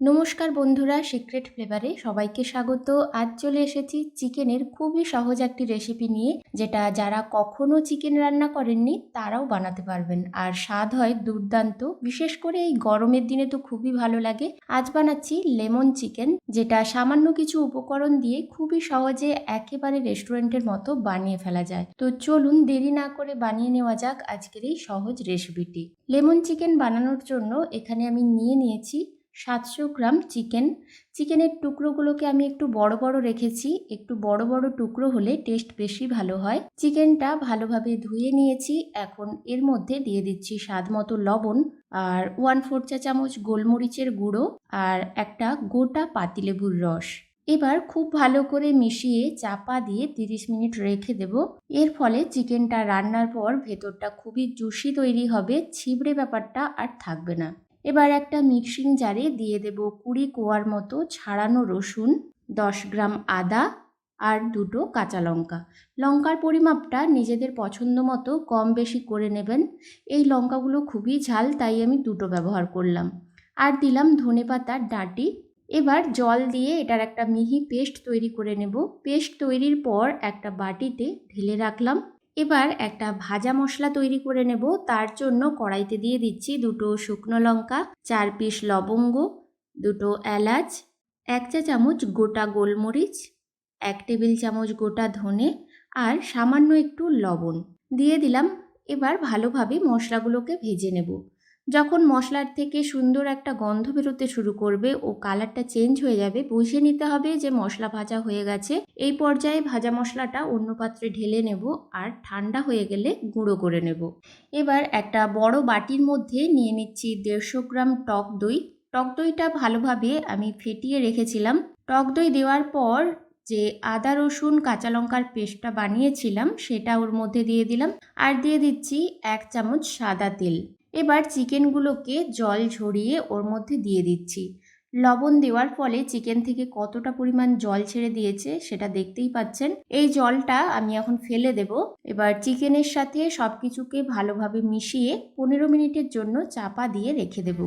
নমস্কার বন্ধুরা সিক্রেট ফ্লেভারে সবাইকে স্বাগত। আজ চলে এসেছি চিকেনের খুবই সহজ একটি রেসিপি নিয়ে, যেটা যারা কখনো চিকেন রান্না করেননি, তারাও বানাতে পারবেন। আর স্বাদ হয় দুর্দান্ত, বিশেষ করে এই গরমের দিনে তো খুবই ভালো লাগে। আজ বানাচ্ছি লেমন চিকেন, যেটা সামান্য কিছু উপকরণ দিয়ে খুবই সহজে একেবারে রেস্টুরেন্টের মতো বানিয়ে ফেলা যায়। তো চলুন দেরি না করে বানিয়ে নেওয়া যাক আজকের এই সহজ রেসিপিটি লেমন চিকেন বানানোর জন্য এখানে আমি নিয়ে নিয়েছি সাতশো গ্রাম চিকেন। চিকেনের টুকরোগুলোকে আমি একটু বড় বড় রেখেছি। একটু বড় বড় টুকরো হলে টেস্ট বেশি ভালো হয়। চিকেনটা ভালোভাবে ধুয়ে নিয়েছি। এখন এর মধ্যে দিয়ে দিচ্ছি স্বাদ মতো লবণ আর ওয়ান ফোর চা চামচ গোলমরিচের গুঁড়ো আর একটা গোটা পাতিলেবুর রস। এবার খুব ভালো করে মিশিয়ে চাপা দিয়ে তিরিশ মিনিট রেখে দেব। এর ফলে চিকেনটা রান্নার পর ভেতরটা খুবই জুসি তৈরি হবে। ছিবড়ে ব্যাপারটা আর থাকবে না। এবার একটা মিক্সিং জারে দিয়ে দেব কুড়ি কোয়ার মতো ছাড়ানো রসুন, দশ গ্রাম আদা আর দুটো কাঁচা লঙ্কা। লঙ্কার পরিমাপটা নিজেদের পছন্দ মতো কম বেশি করে নেবেন। এই লঙ্কাগুলো খুবই ঝাল, তাই আমি দুটো ব্যবহার করলাম। আর দিলাম ধনে পাতার ডাঁটি। এবার জল দিয়ে এটার একটা মিহি পেস্ট তৈরি করে নেব। পেস্ট তৈরির পর একটা বাটিতে ঢেলে রাখলাম। এবার একটা ভাজা মশলা তৈরি করে নেব। তার জন্য কড়াইতে দিয়ে দিচ্ছি দুটো শুকনো লঙ্কা, চার পিস লবঙ্গ, দুটো এলাচ, এক চা চামচ গোটা গোলমরিচ, এক টেবিল চামচ গোটা ধনে আর সামান্য একটু লবণ। দিয়ে দিলাম। এবার ভালোভাবে মশলাগুলোকে ভেজে নেব। যখন মশলার থেকে সুন্দর একটা গন্ধ বেরোতে শুরু করবে ও কালারটা চেঞ্জ হয়ে যাবে বুঝে নিতে হবে যে মশলা ভাজা হয়ে গেছে। এই পর্যায়ে ভাজা মশলাটা অন্য পাত্রে ঢেলে নেব আর ঠান্ডা হয়ে গেলে গুঁড়ো করে নেব। এবার একটা বড় বাটির মধ্যে নিয়ে নিচ্ছি দেড়শো গ্রাম টক দই। টক দইটা ভালোভাবে আমি ফেটিয়ে রেখেছিলাম। টক দই দেওয়ার পর যে আদা, রসুন, কাঁচা লঙ্কার পেস্টটা বানিয়েছিলাম, সেটা ওর মধ্যে দিয়ে দিলাম। আর দিয়ে দিচ্ছি এক চামচ সাদা তেল। এবার চিকেনগুলোকে জল ঝরিয়ে ওর মধ্যে দিয়ে দিচ্ছি। লবণ দেওয়ার ফলে চিকেন থেকে কতটা পরিমাণ জল ছেড়ে দিয়েছে সেটা দেখতেই পাচ্ছেন। এই জলটা আমি এখন ফেলে দেব। এবার চিকেনের সাথে সব কিছুকে ভালোভাবে মিশিয়ে পনেরো মিনিটের জন্য চাপা দিয়ে রেখে দেবো।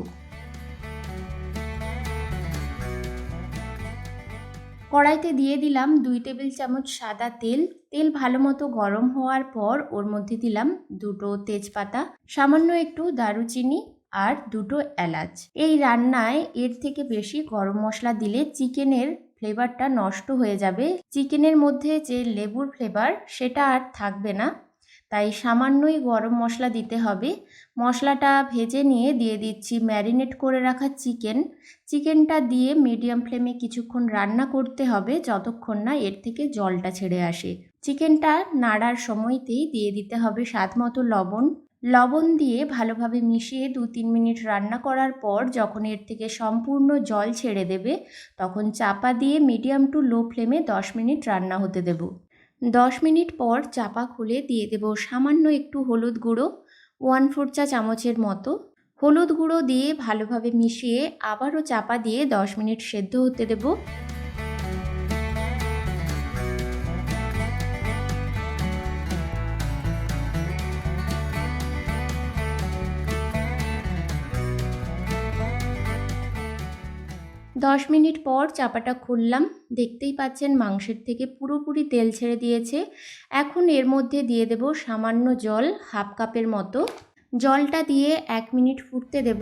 কড়াইতে দিয়ে দিলাম দুই টেবিল চামচ সাদা তেল। তেল ভালো মতো গরম হওয়ার পর ওর মধ্যে দিলাম দুটো তেজপাতা, সামান্য একটু দারুচিনি আর দুটো এলাচ। এই রান্নায় এর থেকে বেশি গরম মশলা দিলে চিকেনের ফ্লেভারটা নষ্ট হয়ে যাবে। চিকেনের মধ্যে যে লেবুর ফ্লেভার সেটা আর থাকবে না। তাই সামান্যই গরম মশলা দিতে হবে। মশলাটা ভেজে নিয়ে দিয়ে দিচ্ছি ম্যারিনেট করে রাখা চিকেন। চিকেনটা দিয়ে মিডিয়াম ফ্লেমে কিছুক্ষণ রান্না করতে হবে যতক্ষণ না এর থেকে জলটা ছেড়ে আসে। চিকেনটা নাড়ার সময়তেই দিয়ে দিতে হবে স্বাদ মতো লবণ। লবণ দিয়ে ভালোভাবে মিশিয়ে দু তিন মিনিট রান্না করার পর যখন এর থেকে সম্পূর্ণ জল ছেড়ে দেবে, তখন চাপা দিয়ে মিডিয়াম টু লো ফ্লেমে দশ মিনিট রান্না হতে দেব। দশ মিনিট পর চাপা খুলে দিয়ে দেব সামান্য একটু হলুদ গুঁড়ো, ওয়ান ফোর চা চামচের মতো। হলুদ গুঁড়ো দিয়ে ভালোভাবে মিশিয়ে আবারও চাপা দিয়ে দশ মিনিট সেদ্ধ হতে দেবো। দশ মিনিট পর চাপাটা খুললাম। দেখতেই পাচ্ছেন মাংসের থেকে পুরোপুরি তেল ছেড়ে দিয়েছে। এখন এর মধ্যে দিয়ে দেব সামান্য জল, হাফ কাপের মতো। জলটা দিয়ে এক মিনিট ফুটতে দেব।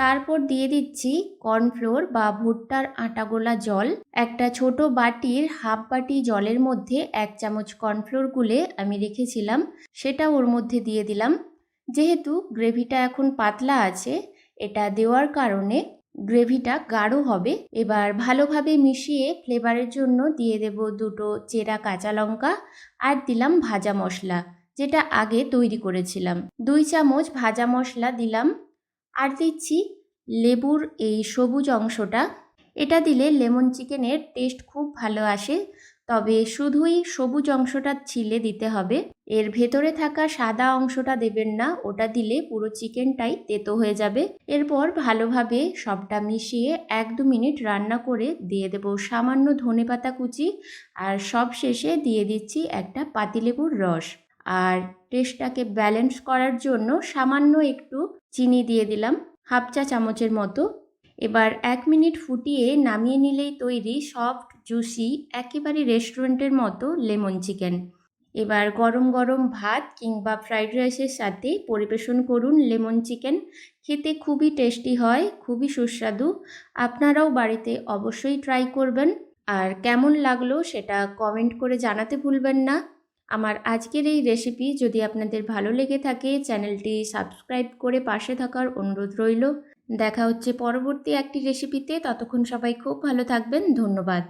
তারপর দিয়ে দিচ্ছি কর্নফ্লোর বা ভুট্টার আটা গোলা জল। একটা ছোট বাটির হাফ বাটি জলের মধ্যে এক চামচ কর্নফ্লোর গুলে আমি রেখেছিলাম, সেটা ওর মধ্যে দিয়ে দিলাম। যেহেতু গ্রেভিটা এখন পাতলা আছে, এটা দেওয়ার কারণে গ্রেভিটা গাঢ় হবে। এবার ভালোভাবে মিশিয়ে ফ্লেভারের জন্য দিয়ে দেব দুটো চেরা কাঁচা লঙ্কা আর দিলাম ভাজা মশলা, যেটা আগে তৈরি করেছিলাম। দুই চামচ ভাজা মশলা দিলাম আর দিচ্ছি লেবুর এই সবুজ অংশটা। এটা দিলে লেমন চিকেনের টেস্ট খুব ভালো আসে, তবে শুধুই সবুজ অংশটা ছিলে দিতে হবে। এর ভেতরে থাকা সাদা অংশটা দেবেন না, ওটা দিলে পুরো চিকেনটাই তেতো হয়ে যাবে। এরপর ভালোভাবে সবটা মিশিয়ে এক দু মিনিট রান্না করে দিয়ে দেব সামান্য ধনে পাতা কুচি, আর সব শেষে দিয়ে দিচ্ছি একটা পাতিলেবুর রস। আর টেস্টটাকে ব্যালেন্স করার জন্য সামান্য একটু চিনি দিয়ে দিলাম, হাফ চা চামচের মতো। এবার এক মিনিট ফুটিয়ে নামিয়ে নিলেই তৈরি সফট জুসি একেবারে রেস্টুরেন্টের মতো লেমন চিকেন এবার গরম গরম ভাত কিংবা ফ্রাইড রাইসের সাথে পরিবেশন করুন লেমন চিকেন খেতে খুবই টেস্টি হয়, খুবই সুস্বাদু। আপনারাও বাড়িতে অবশ্যই ট্রাই করবেন। আর কেমন লাগল সেটা কমেন্ট করে জানাতে ভুলবেন না। আমার আজকের এই রেসিপি যদি আপনাদের ভালো লেগে থাকে, চ্যানেলটি সাবস্ক্রাইব করে পাশে থাকার অনুরোধ রইল। দেখা হচ্ছে পরবর্তী একটি রেসিপিতে ততক্ষণ সবাই খুব ভালো থাকবেন। ধন্যবাদ।